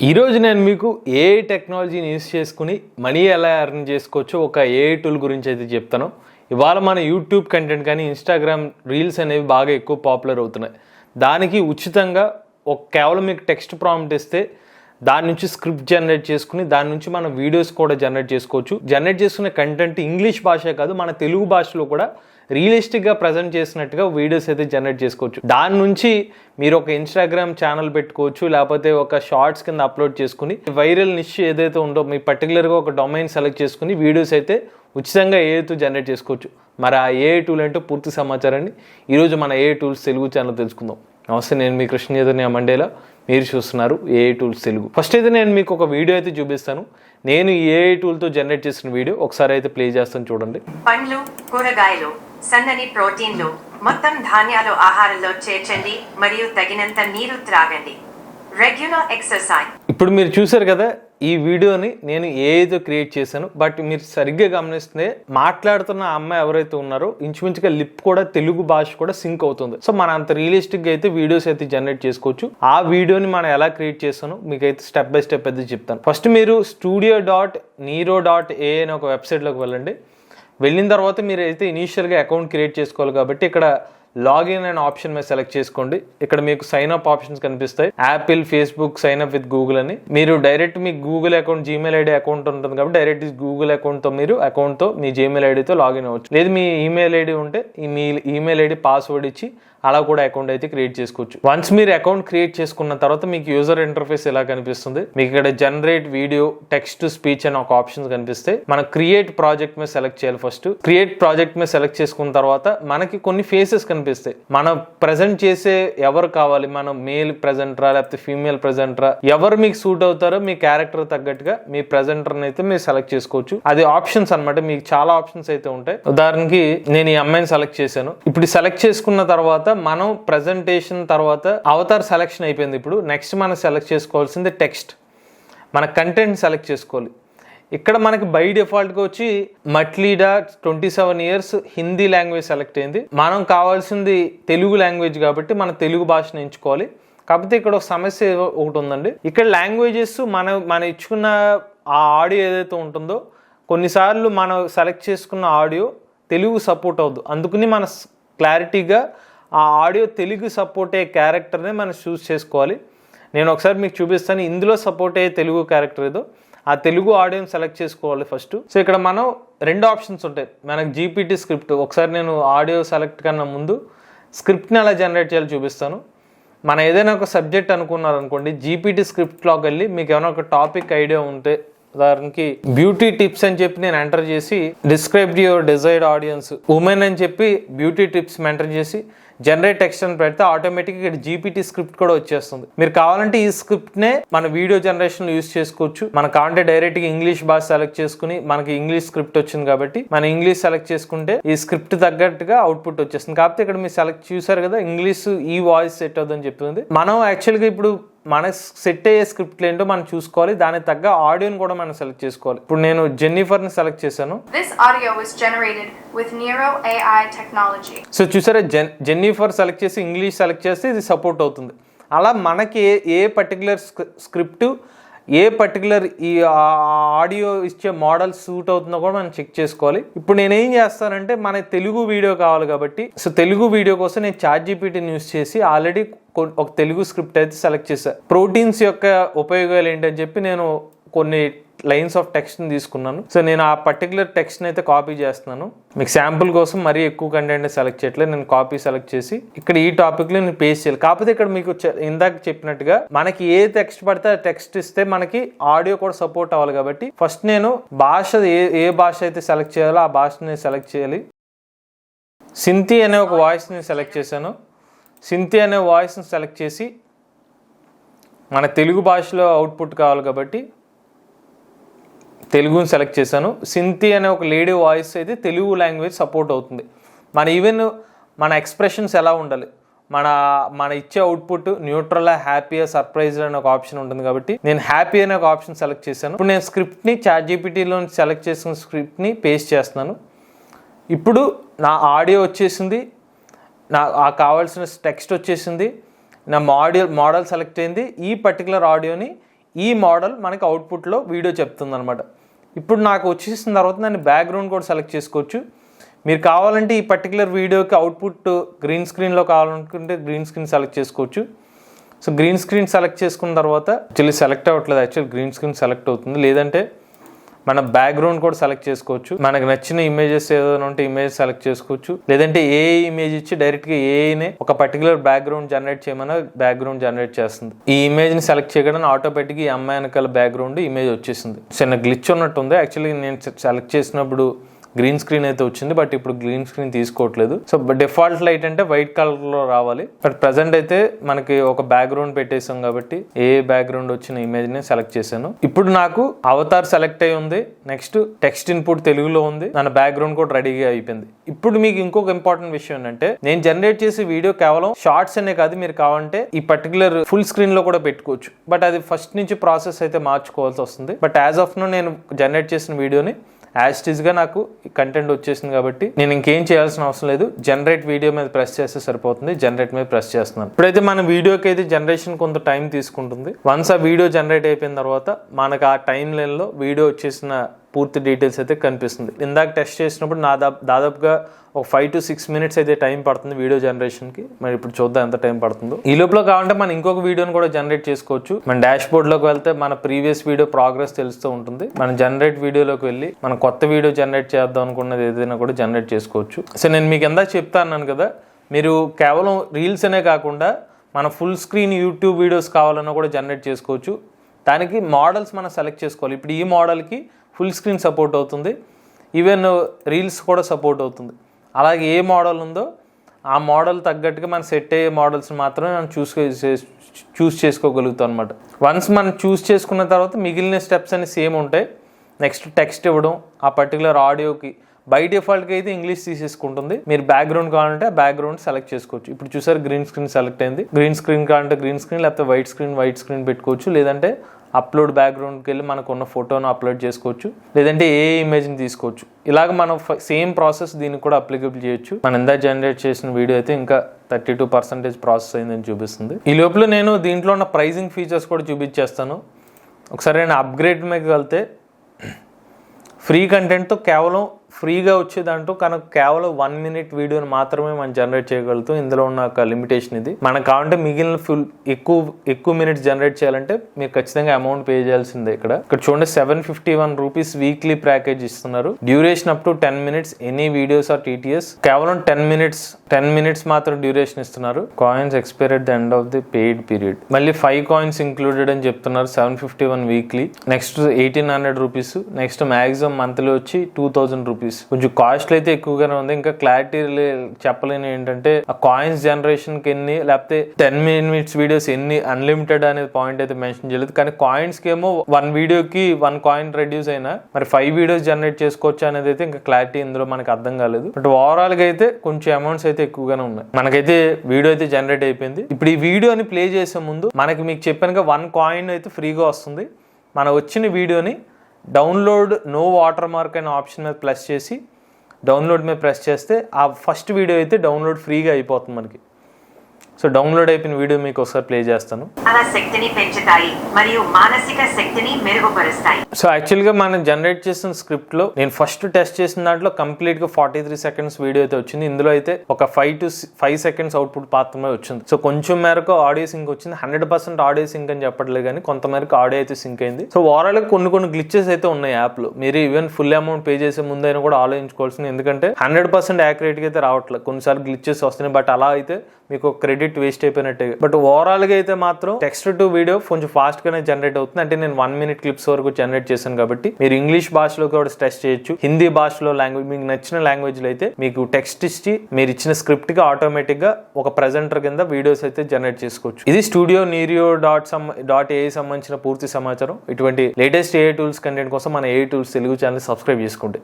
ఈరోజు నేను మీకు ఏ టెక్నాలజీని యూస్ చేసుకుని మనీ ఎలా ఎర్న్ చేసుకోవచ్చో ఒక ఏ టూల్ గురించి అయితే చెప్తాను. ఇవాళ మన యూట్యూబ్ కంటెంట్ కానీ ఇన్స్టాగ్రామ్ రీల్స్ అనేవి బాగా ఎక్కువ పాపులర్ అవుతున్నాయి. దానికి ఉచితంగా ఒక కేవలం మీకు టెక్స్ట్ ప్రాంప్ట్ ఇస్తే దాని నుంచి స్క్రిప్ట్ జనరేట్ చేసుకుని దాని నుంచి మన వీడియోస్ కూడా జనరేట్ చేసుకోవచ్చు. జనరేట్ చేసుకునే కంటెంట్ ఇంగ్లీష్ భాషే కాదు మన తెలుగు భాషలో కూడా రియలిస్టిక్గా ప్రజెంట్ చేసినట్టుగా వీడియోస్ అయితే జనరేట్ చేసుకోవచ్చు. దాని నుంచి మీరు ఒక ఇన్స్టాగ్రామ్ ఛానల్ పెట్టుకోవచ్చు లేకపోతే ఒక షార్ట్స్ కింద అప్లోడ్ చేసుకుని వైరల్ నిష్ ఏదైతే ఉందో మీ పర్టికులర్గా ఒక డొమైన్ సెలెక్ట్ చేసుకుని వీడియోస్ అయితే ఉచితంగా ఏతో జనరేట్ చేసుకోవచ్చు. మరి ఆ ఏ టూల్ ఏంటో పూర్తి సమాచారాన్ని ఈరోజు మన ఏ టూల్స్ తెలుగు ఛానల్ తెలుసుకుందాం. నమస్తే నేను మీ కృష్ణ చైతన్య మండేలా. మీరు చూస్తున్నారు ఏ టూల్స్ తెలుగు. ఫస్ట్ అయితే నేను మీకు ఒక వీడియో అయితే చూపిస్తాను. నేను ఏ టూల్తో జనరేట్ చేసిన వీడియో. ఒకసారి అయితే ప్లే చేస్తాను చూడండి. పండ్లు కూరగాయలు సన్నని ప్రోటీన్లు. మొత్తం ధాన్యాలు ఆహారంలో చేర్చండి మరియు తగినంత నీరు త్రాగండి. Regular exercise. ఇప్పుడు మీరు చూసారు కదా ఈ వీడియోని నేను ఏదో క్రియేట్ చేశాను బట్ మీరు సరిగ్గా గమనిస్తే మాట్లాడుతున్న అమ్మాయి ఎవరైతే ఉన్నారో ఇంచుమించుగా లిప్ కూడా తెలుగు భాష కూడా సింక్ అవుతుంది. సో మన అంత రియలిస్టిక్గా అయితే వీడియోస్ అయితే జనరేట్ చేసుకోవచ్చు. ఆ వీడియోని మనం ఎలా క్రియేట్ చేస్తాను మీకు అయితే స్టెప్ బై స్టెప్ అయితే చెప్తాను. ఫస్ట్ మీరు studio dot Nero dot A అనే ఒక వెబ్సైట్లోకి వెళ్ళండి. వెళ్ళిన తర్వాత మీరు అయితే ఇనీషియల్గా అకౌంట్ క్రియేట్ చేసుకోవాలి కాబట్టి ఇక్కడ లాగిన్ అనే ఆప్షన్ మీద సెలెక్ట్ చేసుకోండి. ఇక్కడ మీకు సైన్ అప్ ఆప్షన్స్ కనిపిస్తాయి. Apple Facebook sign up with Google అని. మీరు డైరెక్ట్ మీ Google account Gmail ID account ఉంటుంది కాబట్టి డైరెక్ట్ గూగుల్ అకౌంట్తో మీరు అకౌంట్తో మీ జీమెయిల్ ఐడితో లాగిన్ అవ్వచ్చు. లేదు మీ ఈమెయిల్ ఐడి ఉంటే ఈ మీ ఈమెయిల్ ఐడి పాస్వర్డ్ ఇచ్చి అలా కూడా అకౌంట్ అయితే క్రియేట్ చేసుకోవచ్చు. వన్స్ మీరు అకౌంట్ క్రియేట్ చేసుకున్న తర్వాత మీకు యూజర్ ఇంటర్ఫేస్ ఎలా కనిపిస్తుంది? మీకు ఇక్కడ జనరేట్ వీడియో టెక్స్ట్ స్పీచ్ అని ఒక ఆప్షన్స్ కనిపిస్తాయి మనం క్రియేట్ ప్రాజెక్ట్ మీద సెలెక్ట్ చేయాలి ఫస్ట్ క్రియేట్ ప్రాజెక్ట్ మీద సెలెక్ట్ చేసుకున్న తర్వాత మనకి కొన్ని ఫేసెస్ కనిపిస్తాయి. మనం ప్రజెంట్ చేసే ఎవరు కావాలి? మనం మేల్ ప్రెజెంటరా లేకపోతే ఫీమేల్ ప్రెజెంటరా ఎవరు మీకు సూట్ అవుతారో మీ క్యారెక్టర్ తగ్గట్టుగా మీ ప్రజెంటర్ని అయితే మీరు సెలెక్ట్ చేసుకోవచ్చు. అది ఆప్షన్స్ అన్నమాట. మీకు చాలా ఆప్షన్స్ అయితే ఉంటాయి. ఉదాహరణకి నేను ఈ అమ్మాయిని సెలెక్ట్ చేశాను. ఇప్పుడు సెలెక్ట్ చేసుకున్న తర్వాత మనం ప్రజెంటేషన్ తర్వాత అవతార్ సెలెక్షన్ అయిపోయింది ఇప్పుడు. నెక్స్ట్ మనం సెలెక్ట్ చేసుకోవాల్సింది టెక్స్ట్ మన కంటెంట్ సెలెక్ట్ చేసుకోవాలి. ఇక్కడ మనకి బై డిఫాల్ట్గా వచ్చి మట్లీడా twenty seven years Hindi language select అయింది. మనం కావాల్సింది తెలుగు లాంగ్వేజ్ కాబట్టి మన తెలుగు భాషను ఎంచుకోవాలి. కాకపోతే ఇక్కడ ఒక సమస్య ఒకటి ఉందండి. ఇక్కడ లాంగ్వేజెస్ మన మనం ఇచ్చుకున్న ఆ ఆడియో ఏదైతే ఉంటుందో కొన్నిసార్లు మనం సెలెక్ట్ చేసుకున్న ఆడియో తెలుగు సపోర్ట్ అవ్వదు. అందుకని మన క్లారిటీగా ఆ ఆడియో తెలుగు సపోర్ట్ అయ్యే క్యారెక్టర్ని మనం చూస్ చేసుకోవాలి. నేను ఒకసారి మీకు చూపిస్తాను. ఇందులో సపోర్ట్ అయ్యే తెలుగు క్యారెక్టర్ ఏదో. ఆ తెలుగు ఆడియోని సెలెక్ట్ చేసుకోవాలి ఫస్ట్ సో ఇక్కడ మనం రెండు ఆప్షన్స్ ఉంటాయి. మనకు జీపీటీ స్క్రిప్ట్ ఒకసారి నేను ఆడియో సెలెక్ట్ కన్నా ముందు స్క్రిప్ట్ని ఎలా జనరేట్ చేయాలో చూపిస్తాను. మనం ఏదైనా ఒక సబ్జెక్ట్ అనుకున్నారనుకోండి జీపీటీ స్క్రిప్ట్లోకి వెళ్ళి మీకు ఏమైనా ఒక టాపిక్ ఐడియా ఉంటే దానికి బ్యూటీ టిప్స్ అని చెప్పి నేను ఎంటర్ చేసి describe your desired audience women అని చెప్పి బ్యూటీ టిప్స్ ఎంటర్ చేసి జనరేట్ టెక్స్ట్ అని పెడితే ఆటోమేటిక్గా ఇక్కడ జీపీటీ స్క్రిప్ట్ కూడా వచ్చేస్తుంది. మీరు కావాలంటే ఈ స్క్రిప్ట్నే మన వీడియో జనరేషన్ యూస్ చేసుకోవచ్చు. మన కాంటే డైరెక్ట్గా ఇంగ్లీష్ భాష సెలెక్ట్ చేసుకుని మనకి ఇంగ్లీష్ స్క్రిప్ట్ వచ్చింది కాబట్టి మన ఇంగ్లీష్ సెలెక్ట్ చేసుకుంటే ఈ స్క్రిప్ట్ తగ్గట్టుగా అవుట్పుట్ వచ్చేస్తుంది. కాకపోతే ఇక్కడ మీరు సెలెక్ట్ చూసారు కదా ఇంగ్లీష్ ఈ వాయిస్ సెట్ అవుతుందని చెప్తుంది. మనం యాక్చువల్గా ఇప్పుడు మన సెట్ అయ్యే స్క్రిప్ట్ ఏంటో మనం చూసుకోవాలి. దానికి తగ్గ ఆడియోని కూడా మనం సెలెక్ట్ చేసుకోవాలి. ఇప్పుడు నేను జెన్నిఫర్ని సెలెక్ట్ చేశాను. Audio was generated with Nero AI technology. So చూసారా జెన్ జెన్నిఫర్ సెలెక్ట్ చేసి ఇంగ్లీష్ సెలెక్ట్ చేస్తే ఇది సపోర్ట్ అవుతుంది. అలా మనకి ఏ ఏ పర్టికులర్ స్క్రిప్ట్ ఏ పర్టికులర్ ఈ ఆడియో ఇచ్చే మోడల్ సూట్ అవుతుందో కూడా మనం చెక్ చేసుకోవాలి. ఇప్పుడు నేను ఏం చేస్తానంటే మన తెలుగు వీడియో కావాలి కాబట్టి సో తెలుగు వీడియో కోసం నేను చాట్ జీపీటీని యూస్ చేసి ఆల్రెడీ ఒక తెలుగు స్క్రిప్ట్ అయితే సెలెక్ట్ చేశాను ప్రోటీన్స్ యొక్క ఉపయోగాలు ఏంటని చెప్పి నేను కొన్ని లైన్స్ ఆఫ్ టెక్స్ట్ని తీసుకున్నాను. సో నేను ఆ పర్టికులర్ టెక్స్ట్ని అయితే కాపీ చేస్తున్నాను. మీకు శాంపుల్ కోసం మరీ ఎక్కువ కంటెంట్ సెలెక్ట్ చేయట్లేదు. నేను కాపీ సెలెక్ట్ చేసి ఇక్కడ ఈ టాపిక్లో నేను పేస్ట్ చేయాలి. కాకపోతే ఇక్కడ మీకు ఇందాక చెప్పినట్టుగా మనకి ఏ టెక్స్ట్ పడితే ఆ టెక్స్ట్ ఇస్తే మనకి ఆడియో కూడా సపోర్ట్ అవ్వాలి కాబట్టి ఫస్ట్ నేను భాష ఏ ఏ భాష అయితే సెలెక్ట్ చేయాలో ఆ భాషని సెలెక్ట్ చేయాలి. సింతి అనే ఒక వాయిస్ని సెలెక్ట్ చేశాను. సింతి అనే వాయిస్ని సెలెక్ట్ చేసి మన తెలుగు భాషలో అవుట్పుట్ కావాలి కాబట్టి తెలుగుని సెలెక్ట్ చేశాను. సింతి అనే ఒక లేడీ వాయిస్ అయితే తెలుగు లాంగ్వేజ్ సపోర్ట్ అవుతుంది. మన ఈవెన్ మన ఎక్స్ప్రెషన్స్ ఎలా ఉండాలి? మన మన ఇచ్చే అవుట్పుట్ న్యూట్రల్ హ్యాపీయా సర్ప్రైజ్ అనే ఒక ఆప్షన్ ఉంటుంది కాబట్టి నేను హ్యాపీ అనే ఒక ఆప్షన్ సెలెక్ట్ చేశాను. ఇప్పుడు నేను స్క్రిప్ట్ని చాట్ జీపీటీలో సెలెక్ట్ చేసిన స్క్రిప్ట్ని పేస్ట్ చేస్తున్నాను. ఇప్పుడు నా ఆడియో వచ్చేసింది. నా ఆ కావాల్సిన టెక్స్ట్ వచ్చేసింది. నా మోడల్ మోడల్ సెలెక్ట్ అయింది. ఈ పర్టికులర్ ఆడియోని ఈ మోడల్ మనకి అవుట్పుట్లో వీడియో చెప్తుంది అనమాట ఇప్పుడు నాకు వచ్చేసిన తర్వాత నేను బ్యాక్గ్రౌండ్ కూడా సెలెక్ట్ చేసుకోవచ్చు. మీరు కావాలంటే ఈ పర్టికులర్ వీడియోకి అవుట్పుట్ గ్రీన్ స్క్రీన్లో కావాలనుకుంటే గ్రీన్ స్క్రీన్ సెలెక్ట్ చేసుకోవచ్చు. సో గ్రీన్ స్క్రీన్ సెలెక్ట్ చేసుకున్న తర్వాత యాక్చువల్లీ సెలెక్ట్ అవ్వట్లేదు. యాక్చువల్లీ గ్రీన్ స్క్రీన్ సెలెక్ట్ అవుతుంది. లేదంటే మన బ్యాక్గ్రౌండ్ కూడా సెలెక్ట్ చేసుకోవచ్చు. మనకు నచ్చిన ఇమేజెస్ ఏదైనా ఉంటే ఇమేజ్ సెలెక్ట్ చేసుకోవచ్చు. లేదంటే ఏ ఇమేజ్ ఇచ్చి డైరెక్ట్గా ఏఐనే ఒక పర్టికులర్ బ్యాక్గ్రౌండ్ జనరేట్ చేయమన్నా బ్యాక్గ్రౌండ్ జనరేట్ చేస్తుంది. ఈ ఇమేజ్ని సెలెక్ట్ చేయగానే ఆటోమేటిక్గా ఈ అమ్మాయి వెనకాల బ్యాక్గ్రౌండ్ ఇమేజ్ వచ్చేసింది. చిన్న గ్లిచ్ ఉన్నట్టు ఉంది. యాక్చువల్లీ నేను సెలెక్ట్ చేసినప్పుడు గ్రీన్ స్క్రీన్ అయితే వచ్చింది బట్ ఇప్పుడు గ్రీన్ స్క్రీన్ తీసుకోవట్లేదు. సో డిఫాల్ట్ లైట్ అంటే వైట్ కలర్లో రావాలి. బట్ ప్రజెంట్ అయితే మనకి ఒక బ్యాక్గ్రౌండ్ పెట్టేసాం కాబట్టి ఏ బ్యాక్గ్రౌండ్ వచ్చిన ఇమేజ్ని సెలెక్ట్ చేశాను. ఇప్పుడు నాకు అవతార్ సెలెక్ట్ అయి ఉంది నెక్స్ట్ టెక్స్ట్ ఇన్పుట్ తెలుగులో ఉంది నా బ్యాక్గ్రౌండ్ కూడా రెడీగా అయిపోయింది. ఇప్పుడు మీకు ఇంకొక ఇంపార్టెంట్ విషయం ఏంటంటే నేను జనరేట్ చేసే వీడియో కేవలం షార్ట్స్ అనే కాదు మీరు కావాలంటే ఈ పర్టికులర్ ఫుల్ స్క్రీన్లో కూడా పెట్టుకోవచ్చు. బట్ అది ఫస్ట్ నుంచి ప్రాసెస్ అయితే మార్చుకోవాల్సి వస్తుంది. బట్ యాజ్ ఆఫ్ నో నేను జనరేట్ చేసిన వీడియోని యాజ్ నాకు కంటెంట్ వచ్చేసింది కాబట్టి నేను ఇంకేం చేయాల్సిన అవసరం లేదు. జనరేట్ వీడియో మీద ప్రెస్ చేస్తే సరిపోతుంది. జనరేట్ మీద ప్రెస్ చేస్తున్నాను. ఇప్పుడైతే మన వీడియోకి అయితే జనరేషన్ కొంత టైం తీసుకుంటుంది. వన్స్ ఆ వీడియో జనరేట్ అయిపోయిన తర్వాత మనకు ఆ టైం లైన్లో వీడియో వచ్చేసిన పూర్తి డీటెయిల్స్ అయితే కనిపిస్తుంది. ఇందాక టెస్ట్ చేసినప్పుడు నా దాదాపుగా ఒక ఫైవ్ టు సిక్స్ మినిట్స్ అయితే టైం పడుతుంది వీడియో జనరేషన్కి మరి ఇప్పుడు చూద్దాం ఎంత టైం పడుతుందో. ఈ లోపల కావాలంటే మనం ఇంకొక వీడియోని కూడా జనరేట్ చేసుకోవచ్చు. మన డాష్ బోర్డ్లోకి వెళ్తే మన ప్రీవియస్ వీడియో ప్రోగ్రెస్ తెలుస్తూ ఉంటుంది. మన జనరేట్ వీడియోలోకి వెళ్ళి మనం కొత్త వీడియో జనరేట్ చేద్దాం అనుకున్నది ఏదైనా కూడా జనరేట్ చేసుకోవచ్చు. సో నేను మీకు ఎంత చెప్తాను కదా మీరు కేవలం రీల్స్ అనే కాకుండా మన ఫుల్ స్క్రీన్ యూట్యూబ్ వీడియోస్ కావాలన్నా కూడా జనరేట్ చేసుకోవచ్చు. దానికి మోడల్స్ మనం సెలెక్ట్ చేసుకోవాలి. ఇప్పుడు ఈ మోడల్కి ఫుల్ స్క్రీన్ సపోర్ట్ అవుతుంది. ఈవెన్ రీల్స్ కూడా సపోర్ట్ అవుతుంది. అలాగే ఏ మోడల్ ఉందో ఆ మోడల్ తగ్గట్టుగా మనం సెట్ అయ్యే మోడల్స్ మాత్రమే మనం చూసుకో చూస్ చేసుకోగలుగుతాం అనమాట వన్స్ మనం చూస్ చేసుకున్న తర్వాత మిగిలిన స్టెప్స్ అన్ని సేమ్ ఉంటాయి. నెక్స్ట్ టెక్స్ట్ ఇవ్వడం ఆ పర్టికులర్ ఆడియోకి. బై డిఫాల్ట్గా అయితే ఇంగ్లీష్ తీసేసుకుంటుంది. మీరు బ్యాక్గ్రౌండ్ కావాలంటే ఆ బ్యాక్గ్రౌండ్ సెలెక్ట్ చేసుకోవచ్చు. ఇప్పుడు చూసారు గ్రీన్ స్క్రీన్ సెలెక్ట్ అయింది. గ్రీన్ స్క్రీన్ కావాలంటే గ్రీన్ స్క్రీన్ లేకపోతే వైట్ స్క్రీన్ వైట్ స్క్రీన్ పెట్టుకోవచ్చు. లేదంటే అప్లోడ్ బ్యాక్గ్రౌండ్కి వెళ్ళి మనకు ఉన్న ఫోటోను అప్లోడ్ చేసుకోవచ్చు. లేదంటే ఏ ఇమేజ్ని తీసుకోవచ్చు. ఇలాగ మనం సేమ్ ప్రాసెస్ దీనికి కూడా అప్లికబుల్ చేయొచ్చు. మనం ఇందా జనరేట్ చేసిన వీడియో అయితే ఇంకా థర్టీ టూ పర్సెంటేజ్ ప్రాసెస్ అయిందని చూపిస్తుంది. ఈ లోపల నేను దీంట్లో ఉన్న ప్రైజింగ్ ఫీచర్స్ కూడా చూపించేస్తాను. ఒకసారి నేను అప్గ్రేడ్ మీద వెళ్తే ఫ్రీ కంటెంట్తో కేవలం ఫ్రీగా వచ్చే దాంట్లో కనుక కేవలం వన్ మినిట్ వీడియోని మాత్రమే మనం జనరేట్ చేయగలుగుతాం. ఇందులో ఉన్న ఒక లిమిటేషన్ ఇది. మనకు కావాలంటే మిగిలిన ఫుల్ ఎక్కువ ఎక్కువ మినిట్స్ జనరేట్ చేయాలంటే మీరు ఖచ్చితంగా అమౌంట్ పే చేయాల్సిందే ఇక్కడ. ఇక్కడ చూడండి seven fifty one rupees weekly package ఇస్తున్నారు duration up to ten minutes any videos or TTS కేవలం టెన్ మినిట్స్ టెన్ మినిట్స్ మాత్రం డ్యూరేషన్ ఇస్తున్నారు. Coins expire at the end of the paid period మళ్ళీ five coins included అని చెప్తున్నారు seven fifty one weekly next eighteen hundred rupees next maximum monthly వచ్చి two thousand rupees కొంచెం cost అయితే ఎక్కువగానే ఉంది. ఇంకా క్లారిటీ చెప్పలేని ఏంటంటే ఆ కాయిన్స్ జనరేషన్కి ఎన్ని లేకపోతే టెన్ మినిట్స్ వీడియోస్ ఎన్ని అన్లిమిటెడ్ అనేది పాయింట్ అయితే మెన్షన్ చేయలేదు. కానీ కాయిన్స్కి ఏమో వన్ వీడియోకి వన్ కాయిన్ రెడ్యూస్ అయినా మరి ఫైవ్ వీడియోస్ జనరేట్ చేసుకోవచ్చు అనేది అయితే ఇంకా క్లారిటీ ఇందులో మనకి అర్థం కాలేదు. బట్ ఓవరాల్గా అయితే కొంచెం అమౌంట్స్ అయితే ఎక్కువగానే ఉన్నాయి. మనకైతే వీడియో అయితే జనరేట్ అయిపోయింది. ఇప్పుడు ఈ వీడియోని ప్లే చేసే ముందు మనకి మీకు చెప్పానుగా వన్ కాయిన్ అయితే ఫ్రీగా వస్తుంది. మన వచ్చిన వీడియోని డౌన్లోడ్ నో వాటర్ మార్క్ అనే ఆప్షన్ మీద ప్రెస్ చేసి డౌన్లోడ్ మీద ప్రెస్ చేస్తే ఆ ఫస్ట్ వీడియో అయితే డౌన్లోడ్ ఫ్రీగా అయిపోతుంది మనకి. సో డౌన్లోడ్ అయిపోయిన వీడియో మీకు ఒకసారి ప్లే చేస్తాను. శక్తిని పెంచుతాయి మరియు మానసిక శక్తిని మెరుగుపరుస్తాయి. సో యాక్చువల్గా మనం జనరేట్ చేసిన స్క్రిప్ట్లో నేను ఫస్ట్ టెస్ట్ చేసిన దాంట్లో కంప్లీట్గా ఫార్టీ త్రీ సెకండ్స్ వీడియో అయితే వచ్చింది. ఇందులో అయితే ఒక five to five seconds output మాత్రమే వచ్చింది. సో కొంచెం మేరకు ఆడియో సింక్ వచ్చింది. హండ్రెడ్ పర్సెంట్ ఆడియో సింక్ అని చెప్పట్లేదు కానీ కొంత మేరకు ఆడియో అయితే సింక్ అయింది. సో ఓవరాల్ కొన్ని కొన్ని గ్లిచెస్ అయితే ఉన్నాయి యాప్లో. మీరు ఈవెన్ ఫుల్ అమౌంట్ పే చేసే ముందైనా కూడా ఆలోచించుకోవాల్సింది. ఎందుకంటే హండ్రెడ్ పర్సెంట్ యాక్యురేట్గా అయితే రావట్లేదు. కొన్నిసార్లు గ్లిచెస్ వస్తున్నాయి. బట్ అలా అయితే మీకు క్రెడిట్ వేస్ట్ అయిపోయినట్టే. బట్ ఓవరాల్గా అయితే మాత్రం టెక్స్ట్ టు వీడియో కొంచెం ఫాస్ట్ గానే జనరేట్ అవుతుంది. అంటే నేను వన్ మినిట్ క్లిప్స్ వరకు జనరేట్ చేశాను కాబట్టి మీరు ఇంగ్లీష్ భాషలో కూడా టెస్ట్ చేయొచ్చు. హిందీ భాషలో లాంగ్వేజ్ మీకు నచ్చిన లాంగ్వేజ్లో అయితే మీకు టెక్స్ట్ ఇచ్చి మీరు ఇచ్చిన స్క్రిప్ట్ ఆటోమేటిక్గా ఆటోమేటిక్గా ఒక ప్రెజెంటర్ కింద వీడియోస్ అయితే జనరేట్ చేసుకోవచ్చు. ఇది స్టూడియో నీరియో డాట్ సమ్ డాట్ ఏ సంబంధించిన పూర్తి సమాచారం. ఇటువంటి లేటెస్ట్ ఏ టూల్స్ కంటెంట్ కోసం మన AI tools Telugu channel subscribe చేసుకోండి